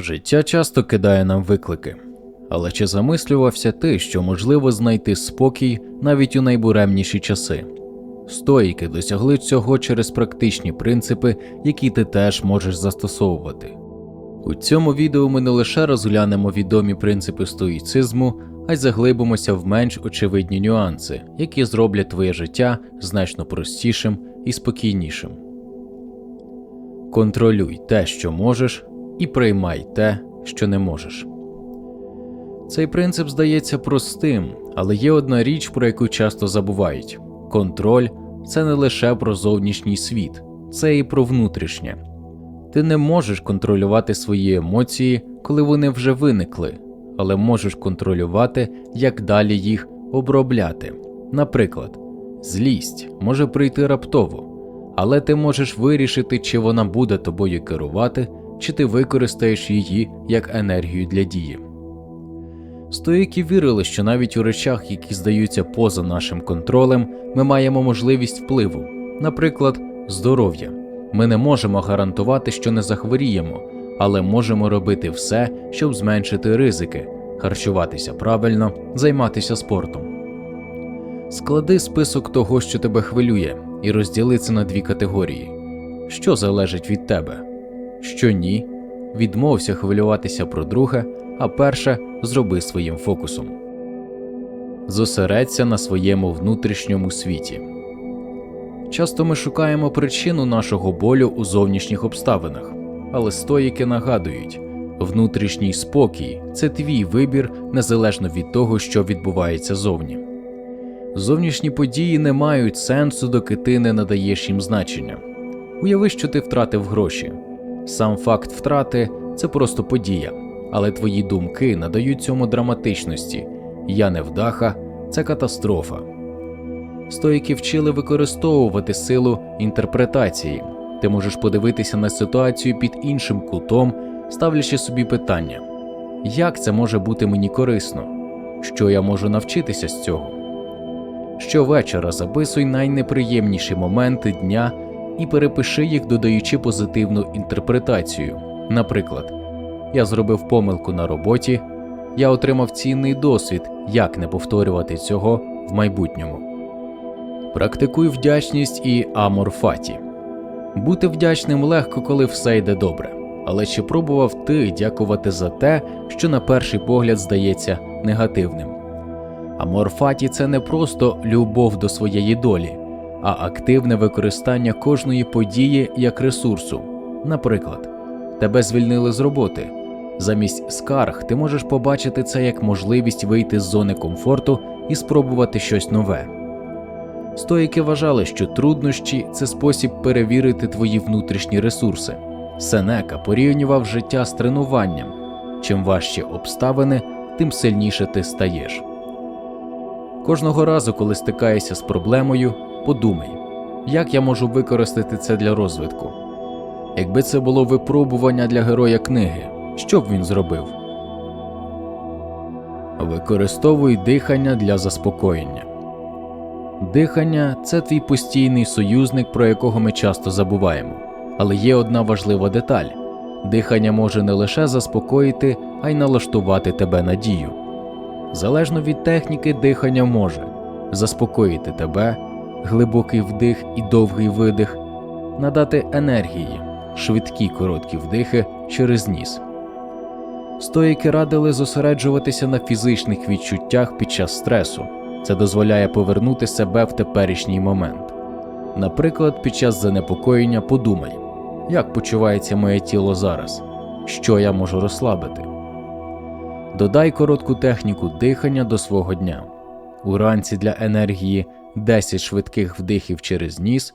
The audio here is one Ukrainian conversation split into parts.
Життя часто кидає нам виклики, але чи замислювався ти, що можливо знайти спокій навіть у найбуремніші часи? Стоїки досягли цього через практичні принципи, які ти теж можеш застосовувати. У цьому відео ми не лише розглянемо відомі принципи стоїцизму, а й заглибимося в менш очевидні нюанси, які зроблять твоє життя значно простішим і спокійнішим. Контролюй те, що можеш, і приймай те, що не можеш. Цей принцип здається простим, але є одна річ, про яку часто забувають: контроль це не лише про зовнішній світ, це і про внутрішнє. Ти не можеш контролювати свої емоції, коли вони вже виникли, але можеш контролювати, як далі їх обробляти. Наприклад, злість може прийти раптово, але ти можеш вирішити, чи вона буде тобою керувати, чи ти використаєш її як енергію для дії. Стоїки вірили, що навіть у речах, які здаються поза нашим контролем, ми маємо можливість впливу, наприклад, здоров'я. Ми не можемо гарантувати, що не захворіємо, але можемо робити все, щоб зменшити ризики, харчуватися правильно, займатися спортом. Склади список того, що тебе хвилює, і розділи це на дві категорії: що залежить від тебе, що ні, відмовся хвилюватися про друге, а перше зроби своїм фокусом. Зосередься на своєму внутрішньому світі. Часто ми шукаємо причину нашого болю у зовнішніх обставинах, але стоїки нагадують, внутрішній спокій це твій вибір незалежно від того, що відбувається зовні. Зовнішні події не мають сенсу, доки ти не надаєш їм значення. Уяви, що ти втратив гроші. Сам факт втрати це просто подія, але твої думки надають цьому драматичності. Я невдаха, це катастрофа. Стоїки вчили використовувати силу інтерпретації. Ти можеш подивитися на ситуацію під іншим кутом, ставлячи собі питання: як це може бути мені корисно? Що я можу навчитися з цього? Щовечора записуй найнеприємніші моменти дня і перепиши їх, додаючи позитивну інтерпретацію. Наприклад, я зробив помилку на роботі, я отримав цінний досвід, як не повторювати цього в майбутньому. Практикуй вдячність і аморфаті. Бути вдячним легко, коли все йде добре. Але чи пробував ти дякувати за те, що на перший погляд здається негативним? Аморфаті це не просто любов до своєї долі, а активне використання кожної події як ресурсу. Наприклад, тебе звільнили з роботи. Замість скарг ти можеш побачити це як можливість вийти з зони комфорту і спробувати щось нове. Стоїки вважали, що труднощі це спосіб перевірити твої внутрішні ресурси. Сенека порівнював життя з тренуванням. Чим важчі обставини, тим сильніше ти стаєш. Кожного разу, коли стикаєшся з проблемою, подумай, як я можу використати це для розвитку. Якби це було випробування для героя книги, що б він зробив? Використовуй дихання для заспокоєння. Дихання це твій постійний союзник, про якого ми часто забуваємо. Але є одна важлива деталь: дихання може не лише заспокоїти, а й налаштувати тебе на. Залежно від техніки, дихання може заспокоїти тебе, глибокий вдих і довгий видих, надати енергії, швидкі короткі вдихи через ніс. Стоїки радили зосереджуватися на фізичних відчуттях під час стресу. Це дозволяє повернути себе в теперішній момент. Наприклад, під час занепокоєння подумай, як почувається моє тіло зараз, що я можу розслабити. Додай коротку техніку дихання до свого дня. Уранці для енергії 10 швидких вдихів через ніс,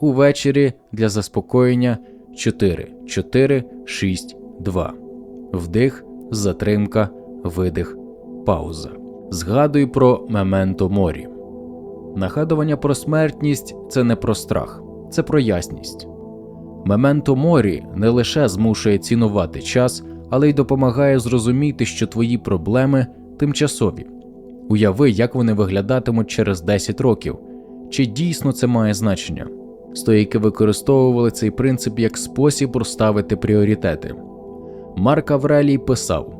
увечері для заспокоєння 4, 4, 6, 2. Вдих, затримка, видих, пауза. Згадуй про мементо морі. Нагадування про смертність це не про страх, це про ясність. Мементо морі не лише змушує цінувати час, але й допомагає зрозуміти, що твої проблеми тимчасові. Уяви, як вони виглядатимуть через 10 років, чи дійсно це має значення. Стоїки використовували цей принцип як спосіб розставити пріоритети. Марк Аврелій писав: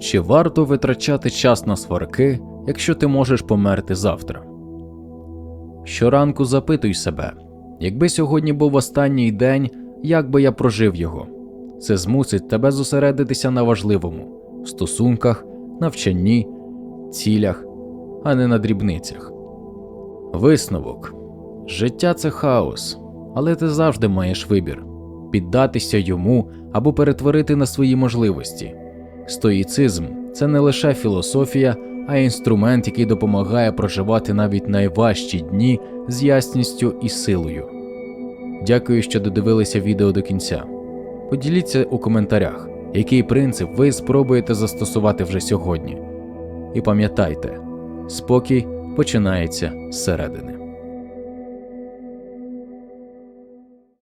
Чи варто витрачати час на сварки, якщо ти можеш померти завтра? Щоранку запитуй себе, якби сьогодні був останній день, як би я прожив його? Це змусить тебе зосередитися на важливому стосунках, навчанні, цілях, а не на дрібницях. Висновок життя це хаос, але ти завжди маєш вибір піддатися йому або перетворити на свої можливості. Стоїцизм це не лише філософія, а інструмент, який допомагає проживати навіть найважчі дні з ясністю і силою. Дякую, що додивилися відео до кінця. Поділіться у коментарях, який принцип ви спробуєте застосувати вже сьогодні. І пам'ятайте, спокій починається зсередини.